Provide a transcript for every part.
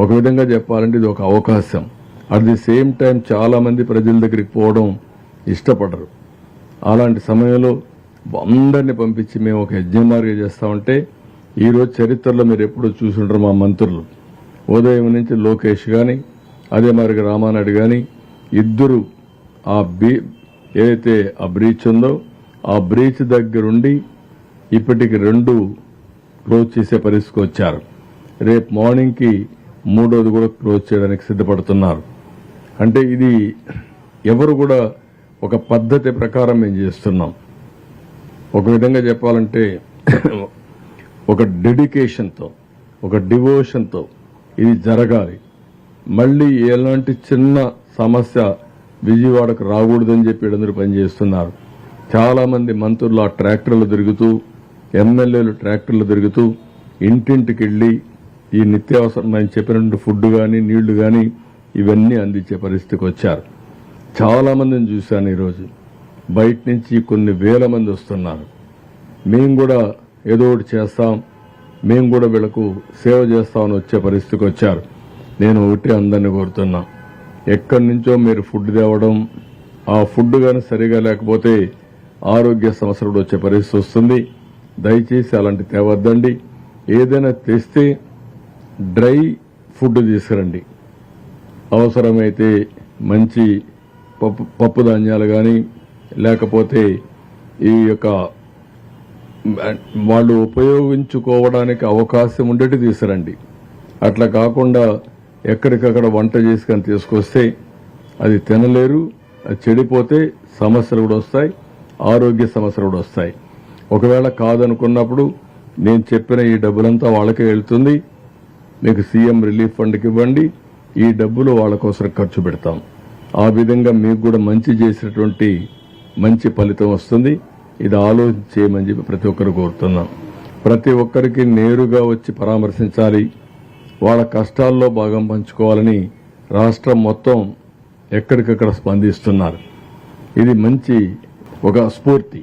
ఒక విధంగా చెప్పాలంటే ఇది ఒక అవకాశం. అట్ ది సేమ్ టైం చాలా మంది ప్రజల దగ్గరికి పోవడం ఇష్టపడరు. అలాంటి సమయంలో అందరిని పంపించి మేము ఒక యజ్ఞమార్గం చేస్తామంటే ఈరోజు చరిత్రలో మీరు ఎప్పుడూ చూసుంటారు మా మంత్రులు. ఉదయం నుంచి లోకేష్ కానీ అదే మరి రామానాయుడు కానీ ఇద్దరు ఆ బీ ఏదైతే ఆ బ్రీచ్ ఉందో ఆ బ్రీచ్ దగ్గరుండి ఇప్పటికి రెండు క్లోజ్ చేసే పరిస్థితికి వచ్చారు. రేపు మార్నింగ్కి మూడోది కూడా క్లోజ్ చేయడానికి సిద్ధపడుతున్నారు. అంటే ఇది ఎవరు కూడా ఒక పద్ధతి ప్రకారం మేము చేస్తున్నాం. ఒక విధంగా చెప్పాలంటే ఒక డెడికేషన్తో ఒక డివోషన్తో ఇది జరగాలి. మళ్ళీ ఎలాంటి చిన్న సమస్య విజయవాడకు రాకూడదని చెప్పి వీళ్ళందరూ పనిచేస్తున్నారు. చాలామంది మంత్రులు ఆ ట్రాక్టర్లు తిరుగుతూ ఎమ్మెల్యేలు ట్రాక్టర్లు తిరుగుతూ ఇంటింటికి వెళ్ళి ఈ నిత్యావసరం చెప్పినట్టు ఫుడ్ కానీ నీళ్ళు కానీ ఇవన్నీ అందించే పరిస్థితికి వచ్చారు. చాలామందిని చూశాను ఈరోజు. బయట నుంచి కొన్ని వేల మంది వస్తున్నారు. మేము కూడా ఏదో ఒకటి చేస్తాం మేము కూడా వీళ్ళకు సేవ చేస్తామని వచ్చే పరిస్థితికి వచ్చారు. నేను ఒకటి అందరిని కోరుతున్నా. ఎక్కడి నుంచో మీరు ఫుడ్ తేవడం ఆ ఫుడ్ కానీ సరిగా లేకపోతే ఆరోగ్య సమస్యలు వచ్చే పరిస్థితి వస్తుంది. దయచేసి అలాంటి తేవద్దండి. ఏదైనా తెస్తే డ్రై ఫుడ్ తీసుకురండి. అవసరమైతే మంచి పప్పు పప్పు ధాన్యాలు కానీ లేకపోతే ఈ యొక్క వాళ్ళు ఉపయోగించుకోవడానికి అవకాశం ఉండేటి తీసుకురండి. అట్లా కాకుండా ఎక్కడికక్కడ వంట చేసుకొని తీసుకొస్తే అది తినలేరు అది చెడిపోతే సమస్యలు కూడా వస్తాయి ఆరోగ్య సమస్యలు కూడా వస్తాయి. ఒకవేళ కాదనుకున్నప్పుడు నేను చెప్పిన ఈ డబ్బులంతా వాళ్ళకే వెళ్తుంది. మీకు సీఎం రిలీఫ్ ఫండ్కి ఇవ్వండి. ఈ డబ్బులు వాళ్ళ కోసం ఖర్చు పెడతాం. ఆ విధంగా మీకు కూడా మంచి చేసినటువంటి మంచి ఫలితం వస్తుంది. ఇది ఆలోచన చేయమని చెప్పి ప్రతి ఒక్కరు కోరుతున్నాం. ప్రతి ఒక్కరికి నేరుగా వచ్చి పరామర్శించాలి. వాళ్ళ కష్టాల్లో భాగం పంచుకోవాలని రాష్ట్రం మొత్తం ఎక్కడికక్కడ స్పందిస్తున్నారు. ఇది మంచి ఒక స్ఫూర్తి.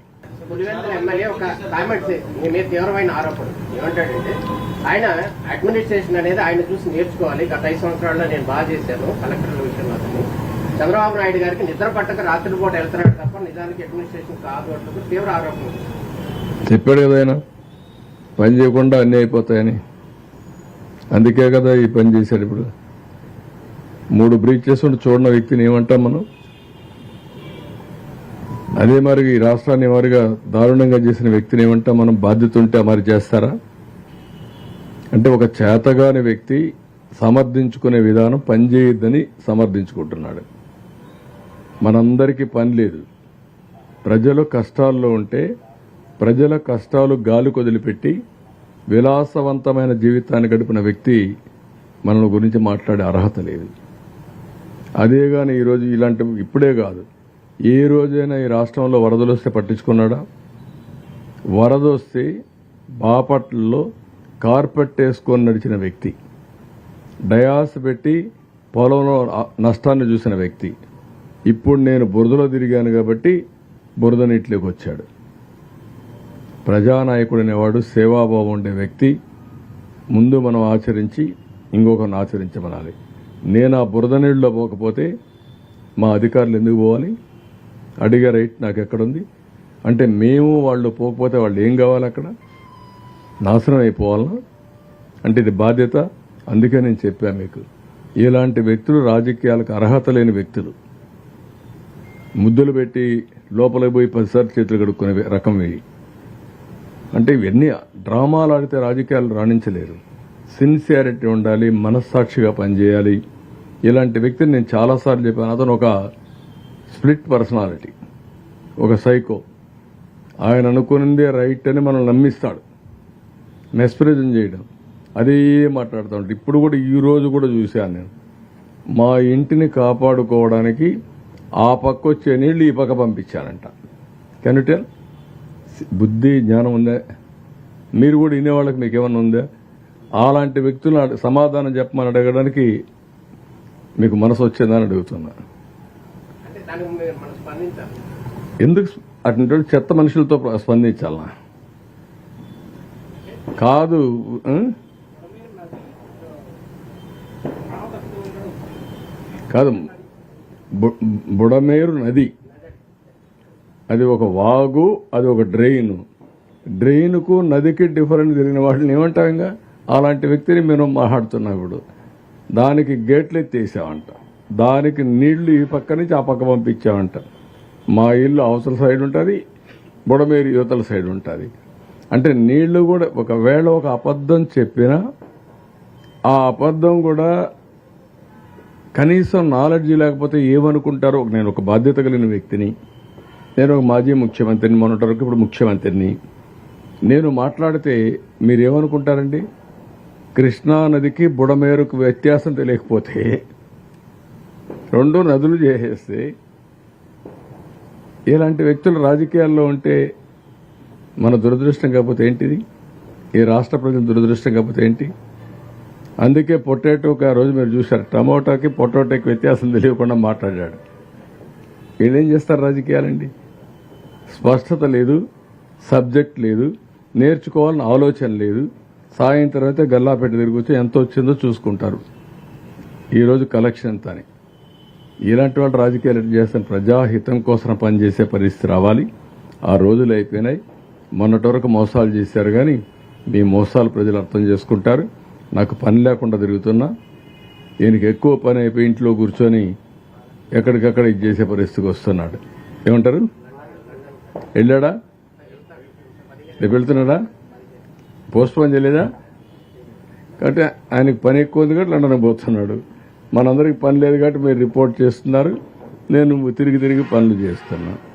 ఒక కామెంట్స్ మీ మీద తీవ్రమైన ఆరోపణ ఏమంటాడంటే ఆయన అడ్మినిస్ట్రేషన్ అనేది ఆయన చూసి నేర్చుకోవాలి. గత ఐదు సంవత్సరాల్లో నేను బాగా చేశాను కలెక్టర్ల విషయంలో చంద్రబాబు నాయుడు గారికి నిద్ర పట్టక రాత్రిపూట వెళ్తున్నాడు తప్ప నిజానికి అడ్మినిస్ట్రేషన్ కాదు అంటూ తీవ్ర ఆరోపణ చెప్పాడు కదా ఆయన పని చేయకుండా అన్నీ అయిపోతాయని. అందుకే కదా ఈ పని చేశాడు ఇప్పుడు. మూడు బ్రీచెస్ ఉండి చూడని వ్యక్తిని ఏమంటాం మనం? అదే మరి ఈ రాష్ట్రాన్ని వారిగా దారుణంగా చేసిన వ్యక్తిని ఏమంటాం మనం? బాధ్యత ఉంటే మరి చేస్తారా? అంటే ఒక చేతగాని వ్యక్తి సమర్థించుకునే విధానం పనిచేయద్దని సమర్థించుకుంటున్నాడు. మనందరికీ పని లేదు. ప్రజలు కష్టాల్లో ఉంటే ప్రజల కష్టాలు గాలి కొదిలిపెట్టి విలాసవంతమైన జీవితాన్ని గడిపిన వ్యక్తి మన గురించి మాట్లాడే అర్హత లేదు. అదే కానీ ఈరోజు ఇలాంటి ఇప్పుడే కాదు. ఏ రోజైనా ఈ రాష్ట్రంలో వరదలు వస్తే పట్టించుకున్నాడా? వరద వస్తే బాపట్లలో కార్పెట్ వేసుకొని నడిచిన వ్యక్తి. డయాస్ పెట్టి పొలంలో నష్టాన్ని చూసిన వ్యక్తి. ఇప్పుడు నేను బురదలో తిరిగాను కాబట్టి బురద నీటిలోకి వచ్చాడు. ప్రజానాయకుడు అనేవాడు సేవాభావం ఉండే వ్యక్తి. ముందు మనం ఆచరించి ఇంకొకరిని ఆచరించమనాలి. నేను ఆ బురద నీళ్ళలో పోకపోతే మా అధికారులు ఎందుకు పోవాలి? అడిగే రైట్ నాకు ఎక్కడుంది? అంటే మేము వాళ్ళు పోకపోతే వాళ్ళు ఏం కావాలి అక్కడ? నాశనం అయిపోవాలా అంటే ఇది బాధ్యత? అందుకే నేను చెప్పాను మీకు. ఇలాంటి వ్యక్తులు రాజకీయాలకు అర్హత లేని వ్యక్తులు. ముద్దులు పెట్టి లోపలికి పోయి పదిసార్లు చేతులు కడుక్కునే రకం వేయి అంటే ఇవన్నీ డ్రామాలు ఆడితే రాజకీయాలు రాణించలేరు. సిన్సియారిటీ ఉండాలి మనస్సాక్షిగా పనిచేయాలి. ఇలాంటి వ్యక్తిని నేను చాలాసార్లు చెప్పాను. అతను ఒక స్ప్లిట్ పర్సనాలిటీ. ఒక సైకో. ఆయన అనుకున్నదే రైట్ అని మనం నమ్మిస్తాడు. మెస్ప్రిజన్ చేయడం. అదే మాట్లాడుతూ ఉంటాడు. ఇప్పుడు కూడా ఈ రోజు కూడా చూశాను నేను. మా ఇంటిని కాపాడుకోవడానికి ఆ పక్క వచ్చే నీళ్ళు ఈ పక్క పంపించానంట కెన్ టెల్ బుద్ధి జ్ఞానం ఉందా? మీరు కూడా వినేవాళ్ళకి మీకు ఏమన్నా ఉందా? అలాంటి వ్యక్తులు అడ- సమాధానం చెప్పమని అడగడానికి మీకు మనసు వచ్చేదని అడుగుతున్నా. స్పందించాలి. ఎందుకు అటువంటి చెత్త మనుషులతో స్పందించాలనా కాదు కాదు బు- బుడమేరు నది. అది ఒక వాగు అది ఒక డ్రెయిన్ డ్రెయిన్కు నదికి డిఫరెంట్ జరిగిన వాటిని ఏమంటాం ఇంకా అలాంటి వ్యక్తిని మేము మాట్లాడుతున్నాం ఇప్పుడు దానికి గేట్లు ఎత్తేసామంట దానికి నీళ్ళు ఈ పక్క నుంచి ఆ పక్క పంపించామంట మా ఇల్లు అవతల సైడ్ ఉంటుంది బుడమేరు యువతల సైడ్ ఉంటుంది. అంటే నీళ్ళు కూడా ఒకవేళ ఒక అబద్ధం చెప్పినా ఆ అబద్ధం కూడా కనీసం నాలెడ్జ్ లేకపోతే ఏమనుకుంటారో నేను ఒక బాధ్యత కలిగిన వ్యక్తిని నేను ఒక మాజీ ముఖ్యమంత్రిని మొన్నటి వరకు ఇప్పుడు ముఖ్యమంత్రిని. నేను మాట్లాడితే మీరేమనుకుంటారండి? కృష్ణా నదికి బుడమేరుకు వ్యత్యాసం తెలియకపోతే రెండు నదులు చేసేస్తే ఇలాంటి వ్యక్తులు రాజకీయాల్లో ఉంటే మన దురదృష్టం కాకపోతే ఏంటిది? ఈ రాష్ట్ర ప్రజల దురదృష్టం కాకపోతే ఏంటి? అందుకే పొటాటోకి ఆ రోజు మీరు చూశారు. టమోటాకి పొటాటోకి వ్యత్యాసం తెలియకుండా మాట్లాడాడు. వీళ్ళేం చేస్తారు రాజకీయాలండి? స్పష్టత లేదు సబ్జెక్ట్ లేదు నేర్చుకోవాలని ఆలోచన లేదు. సాయంత్రం అయితే గల్లాపేట తిరిగి ఎంత వచ్చిందో చూసుకుంటారు. ఈరోజు కలెక్షన్ అంతానే. ఇలాంటి వాళ్ళు రాజకీయాలు చేస్తే ప్రజాహితం కోసం పనిచేసే పరిస్థితి రావాలి. ఆ రోజులు అయిపోయినాయి. మొన్నటి వరకు మోసాలు చేశారు కానీ మీ మోసాలు ప్రజలు అర్థం చేసుకుంటారు. నాకు పని లేకుండా తిరుగుతున్నా. ఈయనకి ఎక్కువ పని అయిపోయి ఇంట్లో కూర్చొని ఎక్కడికక్కడ ఇది చేసే పరిస్థితికి వస్తున్నాడు. ఏమంటారు? వెళ్ళాడా? రేపు వెళ్తున్నాడా? పోస్ట్ పోన్ చేయలేదా? కాబట్టి ఆయనకి పని ఎక్కువ ఉంది కాబట్టి లండన్ పోతున్నాడు. మనందరికి పని లేదు కాబట్టి మీరు రిపోర్ట్ చేస్తున్నారు. నేను తిరిగి తిరిగి పనులు చేస్తున్నాను